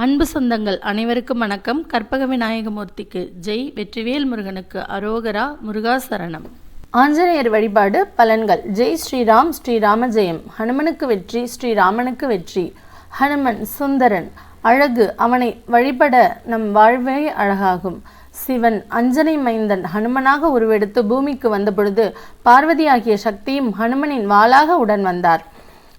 அன்பு சொந்தங்கள் அனைவருக்கும் வணக்கம். கற்பக விநாயகமூர்த்திக்கு ஜெய். வெற்றிவேல் முருகனுக்கு அரோகரா முருகாசரணம். ஆஞ்சநேயர் வழிபாடு பலன்கள். ஜெய் ஸ்ரீராம் ஸ்ரீராம ஜெயம். ஹனுமனுக்கு வெற்றி ஸ்ரீராமனுக்கு வெற்றி. ஹனுமன் சுந்தரன் அழகு அவனை வழிபட நம் வாழ்வே அழகாகும். சிவன் அஞ்சனை மைந்தன் ஹனுமனாக உருவெடுத்து பூமிக்கு வந்தபொழுது பார்வதியாகிய சக்தியும் ஹனுமனின் வாளாக உடன் வந்தார்.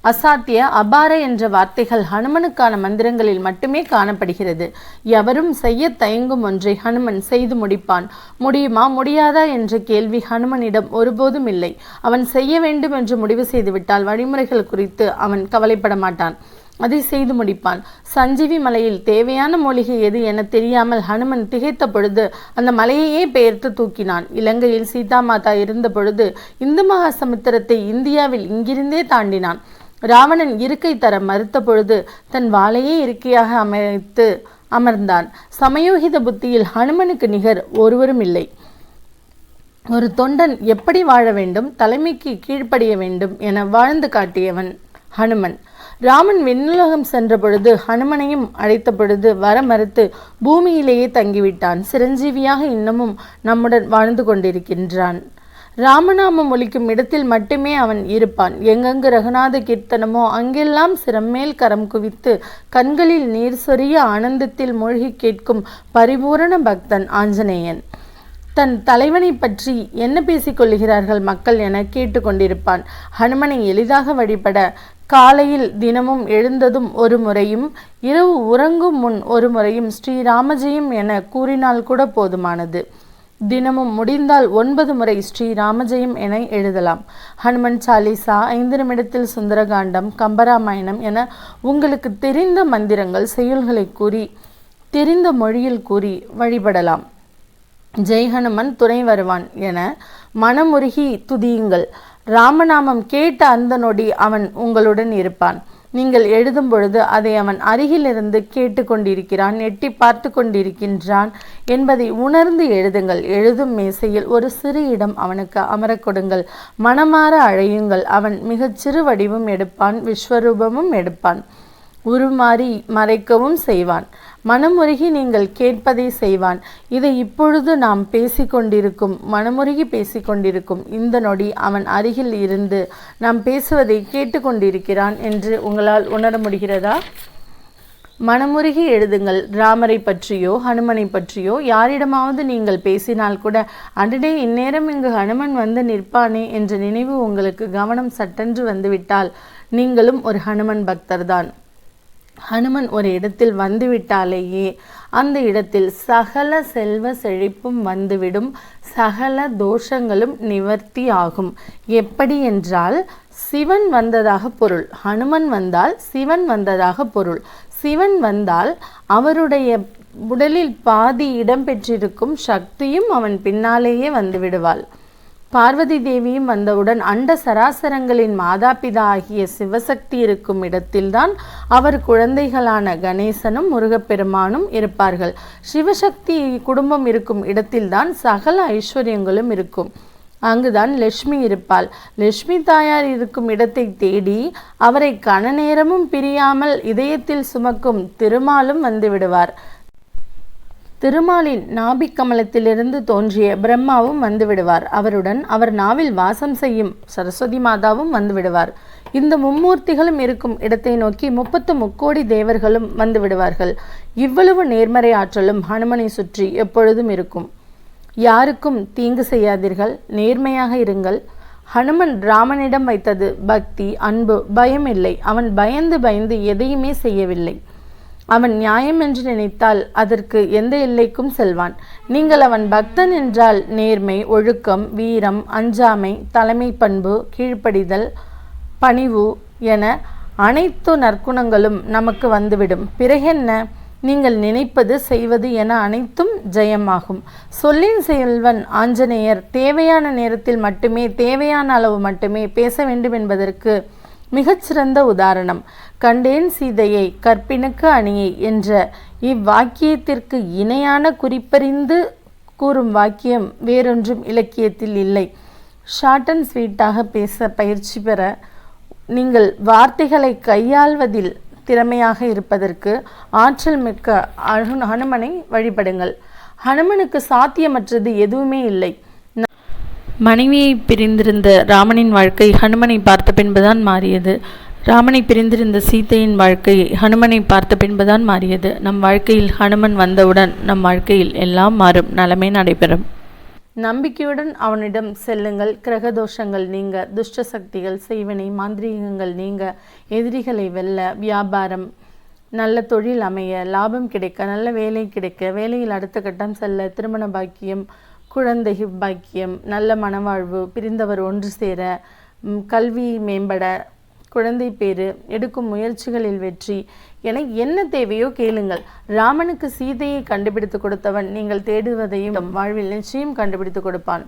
அசாத்திய அபார என்ற வார்த்தைகள் ஹனுமனுக்கான மந்திரங்களில் மட்டுமே காணப்படுகிறது. எவரும் செய்ய தயங்கும் ஒன்றை ஹனுமன் செய்து முடிப்பான். முடியுமா? முடியாதா என்ற கேள்வி ஹனுமனிடம் ஒருபோதும் இல்லை. அவன் செய்ய வேண்டும் என்று முடிவு செய்துவிட்டால் வழிமுறைகள் குறித்து அவன் கவலைப்பட மாட்டான். அதை செய்து முடிப்பான். சஞ்சீவி மலையில் தேவையான மூலிகை எது என தெரியாமல் ஹனுமன் திகைத்த பொழுது அந்த மலையையே பெயர்த்து தூக்கினான். இலங்கையில் சீதா மாதா இருந்த பொழுது இந்து மகா சமுத்திரத்தை இந்தியாவில் இங்கிருந்தே தாண்டினான். ராவணன் இருக்கை தர மறுத்த பொழுது தன் வாளையே இருக்கையாக அமைத்து அமர்ந்தான். சமயோகித புத்தியில் ஹனுமனுக்கு நிகர் ஒருவரும் இல்லை. ஒரு தொண்டன் எப்படி வாழ வேண்டும்? தலைமைக்கு கீழ்ப்படிய வேண்டும் என வாழ்ந்து காட்டியவன் ஹனுமன். ராமன் விண்ணுலகம் சென்ற பொழுது ஹனுமனையும் அழைத்த பொழுது வர மறுத்து பூமியிலேயே தங்கிவிட்டான். சிரஞ்சீவியாக இன்னமும் நம்முடன் வாழ்ந்து கொண்டிருக்கின்றான். ராமநாமம் ஒலிக்கும் இடத்தில் மட்டுமே அவன் இருப்பான். எங்கெங்கு ரகுநாத கீர்த்தனமோ அங்கெல்லாம் சிரமேல் கரம் குவித்து கண்களில் நீர் சொரிய ஆனந்தத்தில் மூழ்கி கேட்கும் பரிபூரண பக்தன் ஆஞ்சநேயன். தன் தலைவனை பற்றி என்ன பேசிக் கொள்கிறார்கள் மக்கள் என கேட்டுக்கொண்டிருப்பான் ஹனுமனை எளிதாக வழிபட காலையில் தினமும் எழுந்ததும் ஒரு முறையும் இரவு உறங்கும் முன் ஒரு முறையும் ஸ்ரீராமஜெயம் என கூறினால் கூட போதுமானது. தினமும் முடிந்தால் ஒன்பது முறை ஸ்ரீ ராமஜெயம் என எழுதலாம். ஹனுமன் சாலிசா ஐந்து நிமிடத்தில் சுந்தரகாண்டம் கம்பராமாயணம் என உங்களுக்கு தெரிந்த மந்திரங்கள் செயல்களை கூறி தெரிந்த மொழியில் கூறி வழிபடலாம். ஜெய் ஹனுமன் துணை வருவான் என மனமுருகி துதியுங்கள். ராமநாமம் கேட்ட அந்த நொடி அவன் உங்களுடன் இருப்பான். நீங்கள் எழுதும் பொழுது அதை அவன் அருகிலிருந்து கேட்டுக்கொண்டிருக்கிறான் எட்டி பார்த்து கொண்டிருக்கின்றான் என்பதை உணர்ந்து எழுதுங்கள். எழுதும் மேசையில் ஒரு சிறு இடம் அவனுக்கு அமரக் கொடுங்கள். மனமாற அழையுங்கள். அவன் மிகச் சிறு வடிவும் எடுப்பான் விஸ்வரூபமும் எடுப்பான். உருமாறி மறைக்கவும் செய்வான். மனமுருகி நீங்கள் கேட்பதை செய்வான். இதை இப்பொழுது நாம் பேசிக்கொண்டிருக்கும் மனமுருகி பேசிக்கொண்டிருக்கும் இந்த நொடி அவன் அருகில் இருந்து நாம் பேசுவதை கேட்டுக்கொண்டிருக்கிறான் என்று உங்களால் உணர முடிகிறதா? மனமுருகி எழுதுங்கள் ராமரை பற்றியோ ஹனுமனை பற்றியோ யாரிடமாவது நீங்கள் பேசினால் கூட அடடே இந்நேரம் இங்கு ஹனுமன் வந்து நிற்பானே என்ற நினைவு உங்களுக்கு கவனம் சட்டென்று வந்துவிட்டால் நீங்களும் ஒரு ஹனுமன் பக்தர்தான். ஹனுமன் ஒரு இடத்தில் வந்துவிட்டாலேயே அந்த இடத்தில் சகல செல்வ செழிப்பும் வந்துவிடும் சகல தோஷங்களும் நிவர்த்தி ஆகும் எப்படி என்றால் சிவன் வந்ததாக பொருள் ஹனுமன் வந்தால் சிவன் வந்ததாக பொருள். சிவன் வந்தால் அவருடைய உடலில் பாதி இடம்பெற்றிருக்கும் சக்தியும் அவன் பின்னாலேயே வந்து விடுவாள். பார்வதி தேவியும் வந்தவுடன் அண்ட சராசரங்களின் மாதாபிதா ஆகிய சிவசக்தி இருக்கும் இடத்தில்தான் அவர் குழந்தைகளான கணேசனும் முருகப்பெருமானும் இருப்பார்கள். சிவசக்தி குடும்பம் இருக்கும் இடத்தில்தான் சகல ஐஸ்வர்யங்களும் இருக்கும். அங்குதான் லட்சுமி இருப்பாள். லட்சுமி தாயார் இருக்கும் இடத்தை தேடி அவரை கன நேரமும் பிரியாமல் இதயத்தில் சுமக்கும் திருமாலும் வந்து விடுவார். திருமாலின் நாபிக் கமலத்திலிருந்து தோன்றிய பிரம்மாவும் வந்துவிடுவார். அவருடன் அவர் நாவில் வாசம் செய்யும் சரஸ்வதி மாதாவும் வந்துவிடுவார். இந்த மும்மூர்த்திகளும் இருக்கும் இடத்தை நோக்கி முப்பத்து முக்கோடி தேவர்களும் வந்து விடுவார்கள் இவ்வளவு நேர்மறை ஆற்றலும் ஹனுமனை சுற்றி எப்பொழுதும் இருக்கும். யாருக்கும் தீங்கு செய்யாதீர்கள். நேர்மையாக இருங்கள். ஹனுமன் ராமனிடம் வைத்தது பக்தி அன்பு பயம் இல்லை. அவன் பயந்து பயந்து எதையுமே செய்யவில்லை. அவன் நியாயம் என்று நினைத்தால் அதற்கு எந்த எல்லைக்கும் செல்வான். நீங்கள் அவன் பக்தன் என்றால் நேர்மை ஒழுக்கம் வீரம் அஞ்சாமை தலைமை பண்பு கீழ்ப்படிதல் பணிவு என அனைத்து நற்குணங்களும் நமக்கு வந்துவிடும். பிறகென்ன? நீங்கள் நினைப்பது செய்வது என அனைத்தும் ஜெயமாகும். சொல்லின் செல்வன் ஆஞ்சநேயர் தேவையான நேரத்தில் மட்டுமே தேவையான அளவு மட்டுமே பேச வேண்டும் என்பதற்கு மிகச்சிறந்த உதாரணம். கண்டேன் சீதையை கற்பினுக்கு அணியை என்ற இவ்வாக்கியத்திற்கு இணையான குறிப்பறிந்து கூறும் வாக்கியம் வேறொன்றும் இலக்கியத்தில் இல்லை. ஷார்ட் அண்ட் ஸ்வீட்டாக பேச பயிற்சி பெற நீங்கள் வார்த்தைகளை கையாள்வதில் திறமையாக இருப்பதற்கு ஆற்றல் மிக்க அனு- ஹனுமனை வழிபடுங்கள். ஹனுமனுக்கு சாத்தியமற்றது எதுவுமே இல்லை. மனைவியை பிரிந்திருந்த ராமனின் வாழ்க்கை ஹனுமனை பார்த்த பின்புதான் மாறியது. ராமனை பிரிந்திருந்த சீதையின் வாழ்க்கை ஹனுமனை பார்த்த பின்புதான் மாறியது. நம் வாழ்க்கையில் ஹனுமன் வந்தவுடன் நம் வாழ்க்கையில் எல்லாம் மாறும். நலமே நடைபெறும். நம்பிக்கையுடன் அவனிடம் செல்லுங்கள். கிரகதோஷங்கள் நீங்க துஷ்ட சக்திகள் செய்வனை மாந்திரீகங்கள் நீங்க எதிரிகளை வெல்ல வியாபாரம் நல்ல தொழில் அமைய லாபம் கிடைக்க நல்ல வேலை கிடைக்க வேலையில் அடுத்த கட்டம் செல்ல திருமண பாக்கியம் குழந்தை பாக்கியம் நல்ல மனவாழ்வு பிரிந்தவர் ஒன்று சேர கல்வி மேம்பட குழந்தை பேரு எடுக்கும் முயற்சிகளில் வெற்றி என என்ன தேவையோ கேளுங்கள். ராமனுக்கு சீதையை கண்டுபிடித்து கொடுத்தவன் நீங்கள் தேடுவதையும் வாழ்வில் நிச்சயம் கண்டுபிடித்து கொடுப்பான்.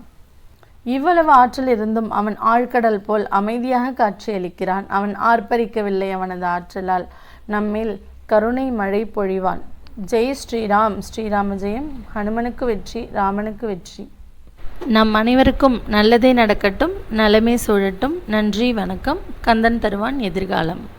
இவ்வளவு ஆற்றல் இருந்தும் அவன் ஆழ்கடல் போல் அமைதியாக காட்சியளிக்கிறான். அவன் ஆர்ப்பரிக்கவில்லை அவனது ஆற்றலால். நம்மேல் கருணை மழை பொழிவான். ஜெய் ஸ்ரீராம். ஸ்ரீராம ஜெயம். ஹனுமனுக்கு வெற்றி ராமனுக்கு வெற்றி. நம் அனைவருக்கும் நல்லதே நடக்கட்டும் நலமே சூழட்டும். நன்றி வணக்கம். கந்தன் தருவான் எதிர்காலம்.